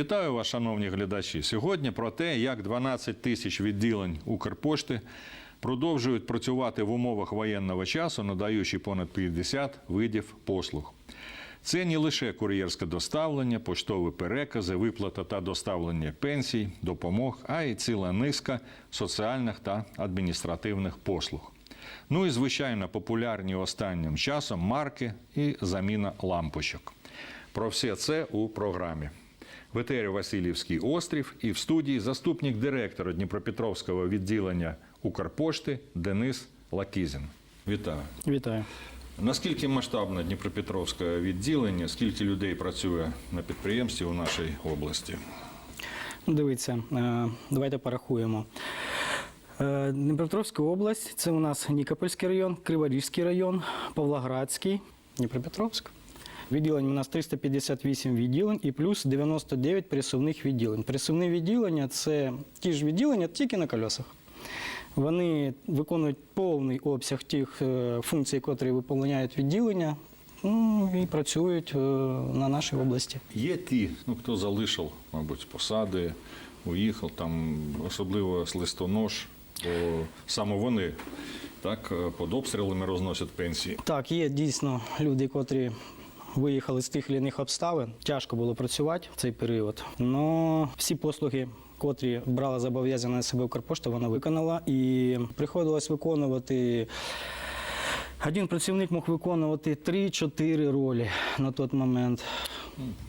Вітаю вас, шановні глядачі. Сьогодні про те, як 12 тисяч відділень Укрпошти продовжують працювати в умовах воєнного часу, надаючи понад 50 видів послуг. Це не лише кур'єрське доставлення, поштові перекази, виплата та доставлення пенсій, допомог, а й ціла низка соціальних та адміністративних послуг. Ну і звичайно, популярні останнім часом марки і заміна лампочок. Про все це у програмі. В Васильівський острів і в студії заступник директора Дніпропетровського відділення Укрпошти Денис Лакізін. Вітаю. Вітаю. Наскільки масштабне Дніпропетровське відділення, скільки людей працює на підприємстві у нашій області? Ну, Дивіться, е, давайте порахуємо. Е, Дніпропетровська область це у нас Нікопольський район, Криворізький район, Павлоградський, Дніпропетровськ. Відділень у нас 358 відділень і плюс 99 пересувних відділень. Пересувні відділення це ті ж відділення, тільки на колесах. Вони виконують повний обсяг тих е, функцій, котрі виповняють відділення, ну, і працюють е, на нашій області. Є ті, ну хто залишив, мабуть, посади, уїхав там, особливо з листонож, бо саме вони так е, під обстрілами розносять пенсії. Так, є дійсно люди, котрі виїхали з тих чи інших обставин. Тяжко було працювати в цей період. Але всі послуги, котрі брала зобов'язання на себе Укрпошта, вона виконала і приходилось виконувати. Один працівник мог виконувати 3-4 ролі на той момент.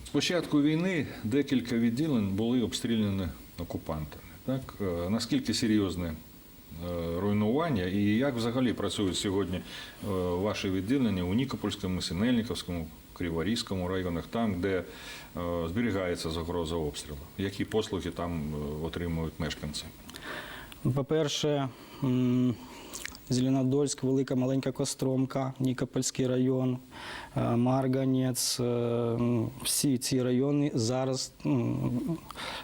З початку війни декілька відділень були обстріляні окупантами. Так? Е, Наскільки серйозне е, руйнування і як взагалі працюють сьогодні е, ваші відділення у Нікопольському, Синельниковському, Криворізькому районах, там, де е, зберігається загроза обстрілу? Які послуги там е, отримують мешканці? По-перше, Зеленодольськ, Велика Маленька Костромка, Нікопольський район, е, Марганець. Всі ці райони зараз,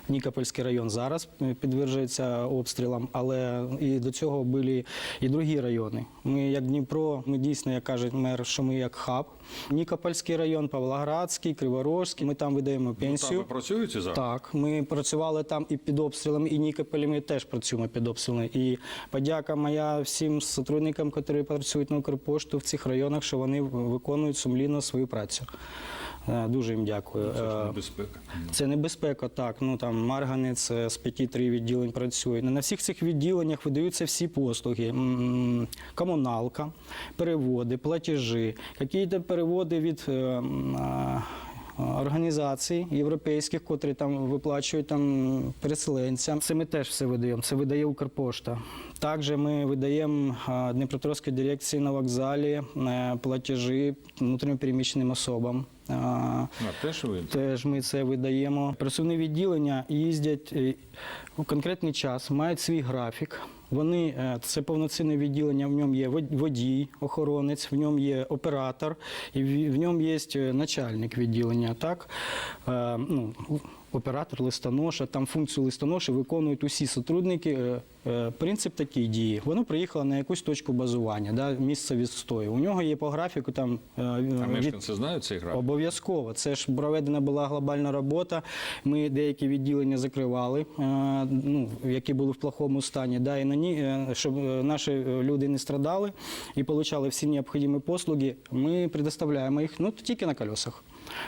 Нікопольський район зараз підтверджується обстрілам, але і до цього були і другі райони. Ми, як Дніпро, ми дійсно, як каже мер, що ми як хаб. Нікопольський район, Павлоградський, Криворожський. Ми там видаємо Ну, пенсію. там ви працюєте зараз? Так, ми працювали там і під обстрілами, і Нікополі ми теж працюємо під обстрілами. І подяка моя всім сотрудникам, які працюють на Укрпошту в цих районах, що вони виконують сумлінно свою працю. Е, Дуже їм дякую. Це ж Е, небезпека. Це небезпека, так. Ну там Марганець е, з 5-3 відділень працює. На всіх цих відділеннях видаються всі послуги: комуналка, переводи, платежі, якісь переводи від. Організацій європейських, котрі там виплачують там переселенцям. Це ми теж все видаємо. Це видає Укрпошта. Також ми видаємо Дніпропетровській дирекції на вокзалі платежі внутрішньопереміщеним особам. А, теж ви? Теж ми це видаємо. Працівні відділення їздять е, у конкретний час, мають свій графік. Вони е, це повноцінне відділення. В ньому є вод- водій, охоронець, в ньому є оператор, і в ньому є е, начальник відділення. Так ну, оператор листоноша, там функцію листоноша виконують усі сотрудники. Е, е, Принцип такий дії. Воно приїхало на якусь точку базування, да, місце відстою. У нього є по графіку там е, А від- мешканці знають цей графік? Обов'язково. Це ж проведена була глобальна робота. Ми деякі відділення закривали, ну, які були в плохому стані, да, і на ні, щоб наші люди не страдали і отримали всі необхідні послуги. Ми предоставляємо їх ну, тільки на колесах.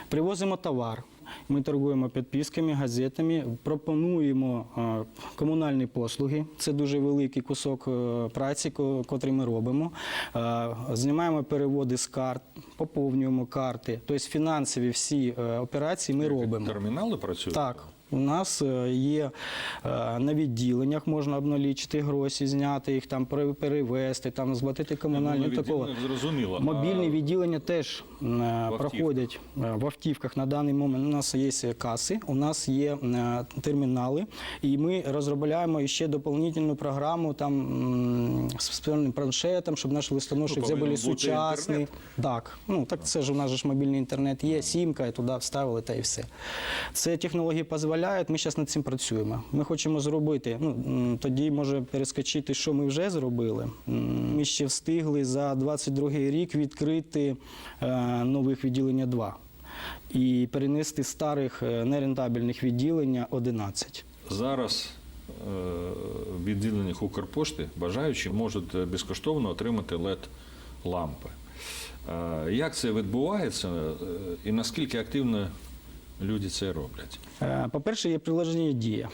Привозимо товар. Ми торгуємо підписками, газетами, пропонуємо е, комунальні послуги. Це дуже великий кусок е, праці, ко- котрий ми робимо. Е, Знімаємо переводи з карт, поповнюємо карти. Тобто фінансові всі операції ми робимо. Термінали працюють? Так. У нас е, є е, на відділеннях, можна обналічити гроші, зняти їх, там пере- перевести, там сплатити комунальні Ну, такого. зрозуміло. А Мобільні відділення теж е, проходять в автівках на даний момент. У нас є каси, у нас є термінали, і ми розробляємо ще доповнительну програму там з спеціальним планшетом, щоб наші листоноші Ну, були сучасні. інтернет. Так, ну так це ж у нас ж мобільний інтернет є, сімка, і туди вставили та і все. Це технології дозволяють, ми зараз над цим працюємо. Ми хочемо зробити, ну тоді може перескочити, що ми вже зробили. Ми ще встигли за 22 рік відкрити е, нових відділення 2. і перенести старих е, нерентабельних відділення 11. Зараз е, в відділеннях Укрпошти бажаючі можуть безкоштовно отримати LED-лампи. Е, Як це відбувається і наскільки активно люди це роблять? Е, По-перше, є приложення Дія.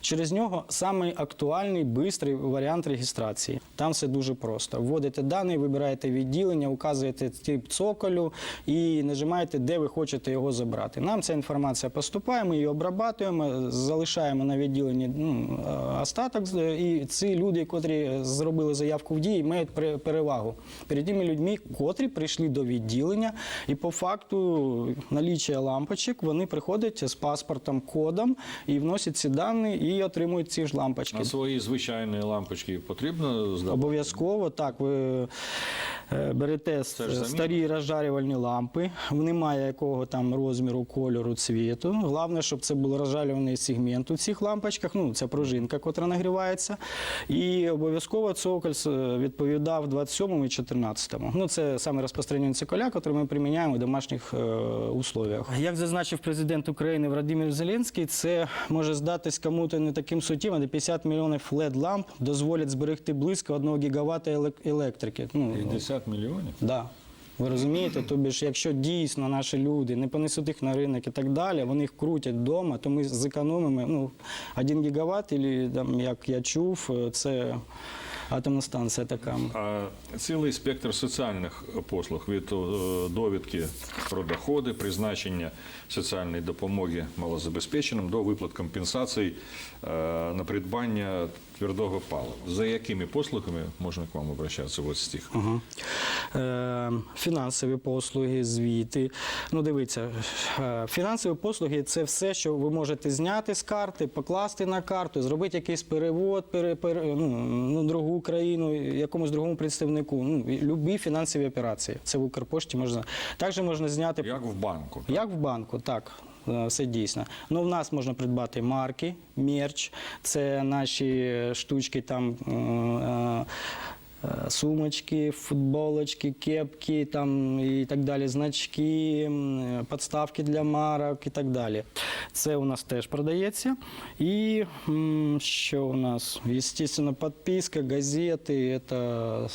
Через нього самий актуальний, бистрий варіант реєстрації. Там все дуже просто. Вводите дані, вибираєте відділення, указуєте тип цоколю і нажимаєте, де ви хочете його забрати. Нам ця інформація поступає, ми її обрабатуємо, залишаємо на відділенні ну, е, остаток, і ці люди, котрі зробили заявку в дії, мають перевагу перед тими людьми, котрі прийшли до відділення, і по факту наліччя лампочок вони приходять з паспортом, кодом і вносять ці дані і отримують ці ж лампочки. На свої звичайні лампочки потрібно здавати? Обов'язково так. Ви е, берете старі розжарювальні лампи, немає якого там розміру, кольору, цвіту. Головне, щоб це був розжарюваний сегмент у цих лампочках. Ну, це пружинка, котра нагрівається. І обов'язково цоколь е, відповідав 27 і 14. Ну, це саме розпространені циколя, який ми приміняємо в домашніх е, условиях. Як зазначив президент України Владимир Зеленський, це може здатись кому-то не таким суттєвим, але 50 мільйонів led ламп дозволять зберегти близько 1 гігавата електрики. Ну, 50 мільйонів? Да. Ви розумієте? Тобі ж, якщо дійсно наші люди не понесуть їх на ринок і так далі, вони їх крутять вдома, то ми зекономимо ну, 1 гігават, або, там, як я чув, це атомна станція така. А цілий спектр соціальних послуг від е, довідки про доходи, призначення соціальної допомоги малозабезпеченим до виплат компенсацій е, на придбання твердого палива. За якими послугами можна к вам обращатися ось з тих? Е, фінансові послуги, звіти. Ну, дивіться, е, фінансові послуги це все, що ви можете зняти з карти, покласти на карту, зробити якийсь перевод, пере, пере, ну, ну, другу країну, якомусь другому представнику. Ну, любі фінансові операції. Це в Укрпошті можна. Також можна зняти Як в банку? як в банку, так. Е, Все дійсно. Ну, в нас можна придбати марки, мерч, це наші штучки там. Е, е, е, Сумочки, футболочки, кепки там і так далі, значки, м, підставки для марок і так далі. Це у нас теж продається. І що у нас? Звісно, підписка, газети це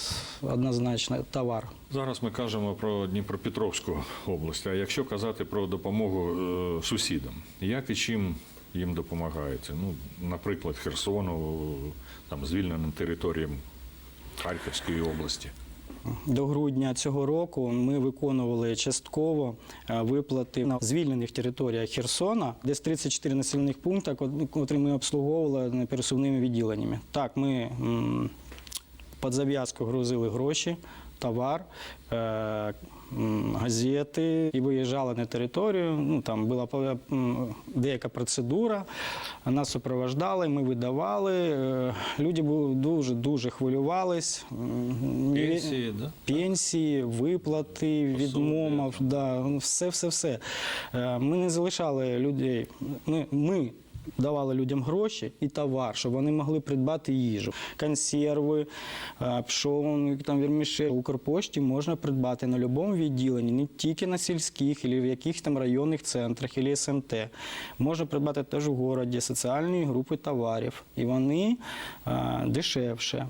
однозначно товар. Зараз ми кажемо про Дніпропетровську область. А якщо казати про допомогу е, сусідам, як і чим їм допомагаєте? Ну, наприклад, Херсону, там звільненим територіям Харківської області. До грудня цього року ми виконували частково е, виплати на звільнених територіях Херсона, десь 34 населених пункти, котрі ми обслуговували пересувними відділеннями. Так, ми під зав'язку грузили гроші, товар, е, газети і виїжджали на територію. Ну там була деяка процедура. Нас супровождали, ми видавали. Е, Люди дуже дуже хвилювались. Пенсії, да? Пенсії, виплати, відмов, да, ну, все, все, все. Е, Ми не залишали людей. Ми, ми давали людям гроші і товар, щоб вони могли придбати їжу. Консерви, е, пшон, там вірмішель. У Укрпошті можна придбати на будь-якому відділенні, не тільки на сільських, або в якихось там районних центрах, або СМТ. Можна придбати теж у місті соціальні групи товарів. І вони е, дешевше.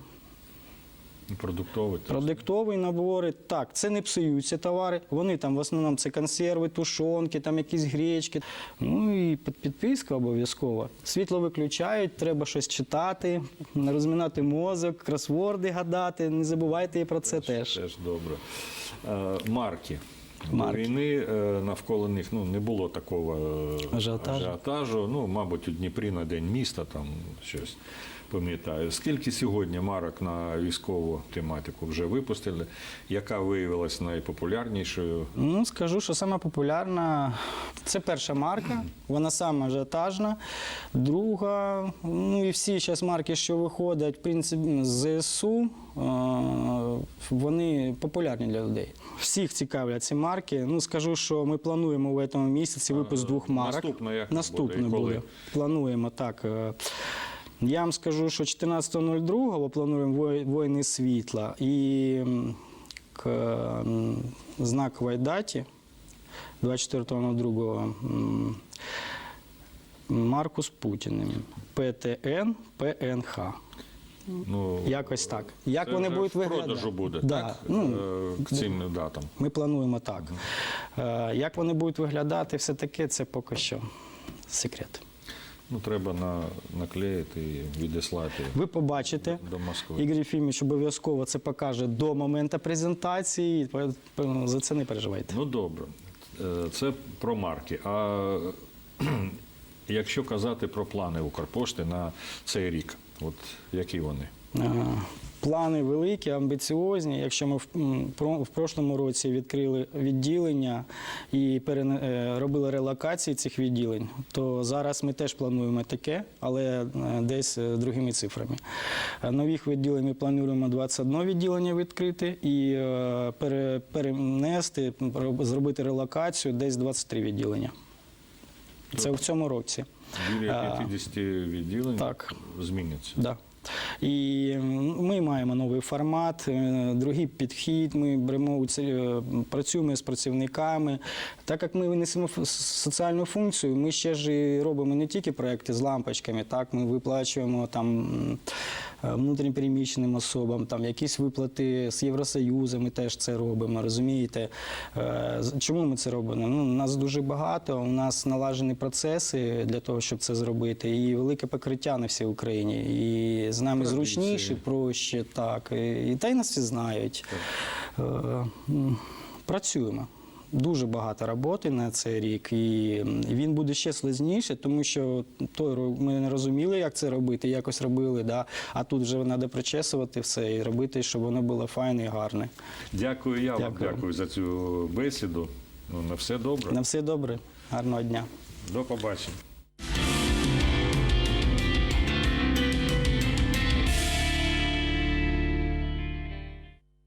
Продуктовий. теж. Продуктові набори, так, це не псуються товари. Вони там в основному це консерви, тушонки, там якісь гречки. Ну і під- підписка обов'язково. Світло виключають, треба щось читати, розминати мозок, кросворди гадати. Не забувайте і про це теж. Теж добре. Е, Марки. Марки. війни е, навколо них ну, не було такого е, Ажіотажу. ажіотажу. Ну, мабуть, у Дніпрі на День міста там щось пам'ятаю. Скільки сьогодні марок на військову тематику вже випустили? Яка виявилась найпопулярнішою? Ну, скажу, що сама популярна це перша марка, вона сама ажіотажна. Друга, ну і всі зараз марки, що виходять, в принципі, з ЗСУ, е, вони популярні для людей. Всіх цікавлять ці марки. Ну, скажу, що ми плануємо в цьому місяці випуск двох марок. наступна як Наступне буде буде. Плануємо так. Я вам скажу, що 14.02 плануємо «Вой- воїни світла і к знаковій даті 24.02. м, Маркус Путіним. ПТН, ПНХ. Ну, Якось так. Як це вони вже будуть виглядати? продажу буде, Да. так? Ну, Е, к цим датам. Ми плануємо так. Е, Як вони будуть виглядати, все таке, це поки що секрет. Ну, треба на, наклеїти і відіслати Ви побачите. до Москви. Ігор Єфімович обов'язково це покаже до моменту презентації. За це не переживайте. Ну добре, Е, це про марки. А якщо казати про плани Укрпошти на цей рік, от які вони? Е, Плани великі, амбіціозні. Якщо ми в, прошлому році відкрили відділення і е, робили релокації цих відділень, то зараз ми теж плануємо таке, але е, десь е, другими цифрами. Нових відділень ми плануємо 21 відділення відкрити і пере- перенести, зробити релокацію десь 23 відділення. Це в цьому році. Біля 50 відділень так. зміняться. Да. І ми маємо новий формат, е, другий підхід. Ми беремо е, працюємо з працівниками. Так як ми винесемо соціальну функцію, ми ще ж і робимо не тільки проекти з лампочками, так ми виплачуємо там внутрішньопереміщеним особам, там якісь виплати з Євросоюзу. Ми теж це робимо. Розумієте? Е, Чому ми це робимо? Ну, нас дуже багато. У нас налажені процеси для того, щоб це зробити, і велике покриття на всій Україні. І з нами Традиції. зручніше, проще, так. І, і та й нас всі знають. Е, м, Працюємо. Дуже багато роботи на цей рік, і він буде ще слизніше, тому що той ми не розуміли, як це робити, якось робили, да? а тут вже треба причесувати все і робити, щоб воно було файне і гарне. Дякую, я вам Дякую. дякую за цю бесіду. Ну, на все добре. На все добре, гарного дня. До побачення.